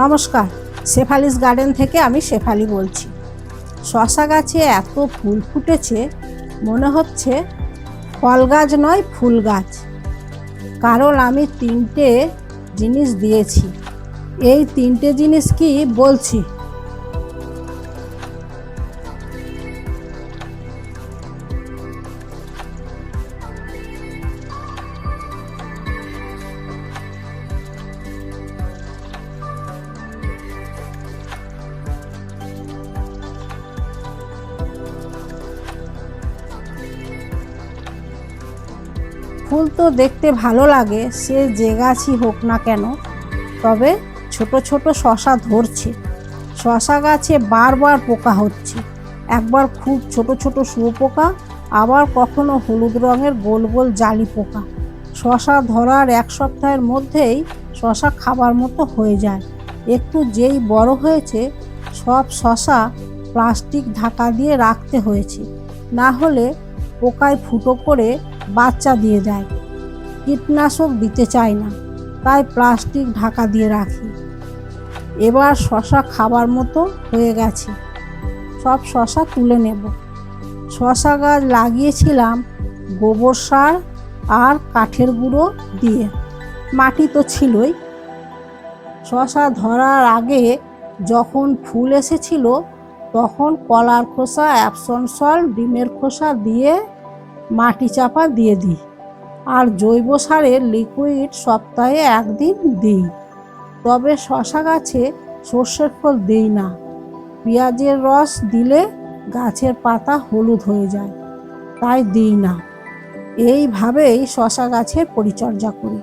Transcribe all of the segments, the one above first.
নমস্কার, শেফালিস গার্ডেন থেকে আমি শেফালি বলছি। শশা গাছে এত ফুল ফুটেছে, মনে হচ্ছে ফল গাছ নয়, ফুল গাছ। কারণ আমি তিনটে জিনিস দিয়েছি। এই তিনটে জিনিস কি বলছি? ফুল তো দেখতে ভালো লাগে, সে যে গাছই হোক না কেন, তবে ছোট ছোট শশা ধরছে। শশা গাছে বারবার পোকা হচ্ছে। একবার খুব ছোট ছোট শুয়োপোকা আবার কখনো হলুদ রঙের গোল গোল জালি পোকা। শশা ধরার এক সপ্তাহের মধ্যেই শশা খাবার মতো হয়ে যায়। একটু যেই বড় হয়েছে, সব শশা প্লাস্টিক ঢাকা দিয়ে রাখতে হয়েছে। না হলে পোকায় ফুটো করে বাচ্চা দিয়ে দেয়। কীটনাশক দিতে চায় না, তাই প্লাস্টিক ঢাকা দিয়ে রাখি। এবার শশা খাবার মতো হয়ে গেছে। সব শশা তুলে নেব। শশা গাছ লাগিয়েছিলাম গোবর সার আর কাঠের গুঁড়ো দিয়ে। মাটি তো ছিলই। শশা ধরার আগে যখন ফুল এসেছিল, তখন কলার খোসা অ্যাপসন সল ডিমের খোসা দিয়ে মাটি চাপা দিয়ে দিই আর জৈব সারের লিকুইড সপ্তাহে একদিন দিই। তবে শশা গাছে সর্ষের ফল দিই না। পেঁয়াজের রস দিলে গাছের পাতা হলুদ হয়ে যায়, তাই দিই না। এইভাবেই শশা গাছের পরিচর্যা করি।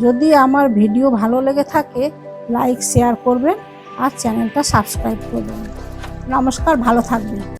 যদি আমার ভিডিও ভালো লেগে থাকে, লাইক, শেয়ার করবেন আর চ্যানেলটা সাবস্ক্রাইব করবেন। নমস্কার, ভালো থাকবেন।